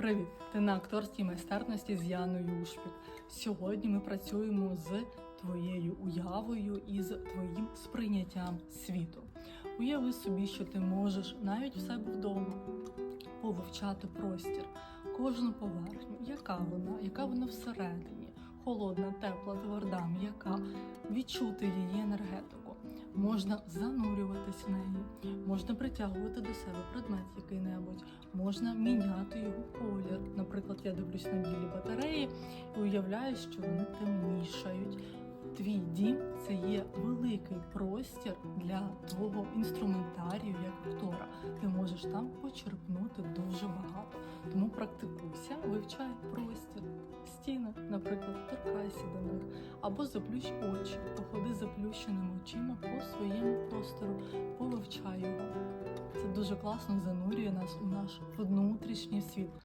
Привіт! Ти на акторській майстерності з Яною Ушпік. Сьогодні ми працюємо з твоєю уявою і з твоїм сприйняттям світу. Уяви собі, що ти можеш навіть в себе вдома повивчати простір, кожну поверхню, яка вона, яка вона всередині, холодна, тепла, тверда, м'яка, відчути її енергетику. Можна занурюватись в неї, можна притягувати до себе предмет який-небудь, можна міняти його колір. Я дивлюсь на білі батареї і уявляю, що вони темнішають. Твій дім це є великий простір для твого інструментарію як актора. Ти можеш там почерпнути дуже багато. Тому практикуйся, вивчай простір, стіни, наприклад, торкайся до них, або заплющ очі, походи заплющеними очима по своєму простору, повивчай його. Це дуже класно занурює нас у наш внутрішній світ.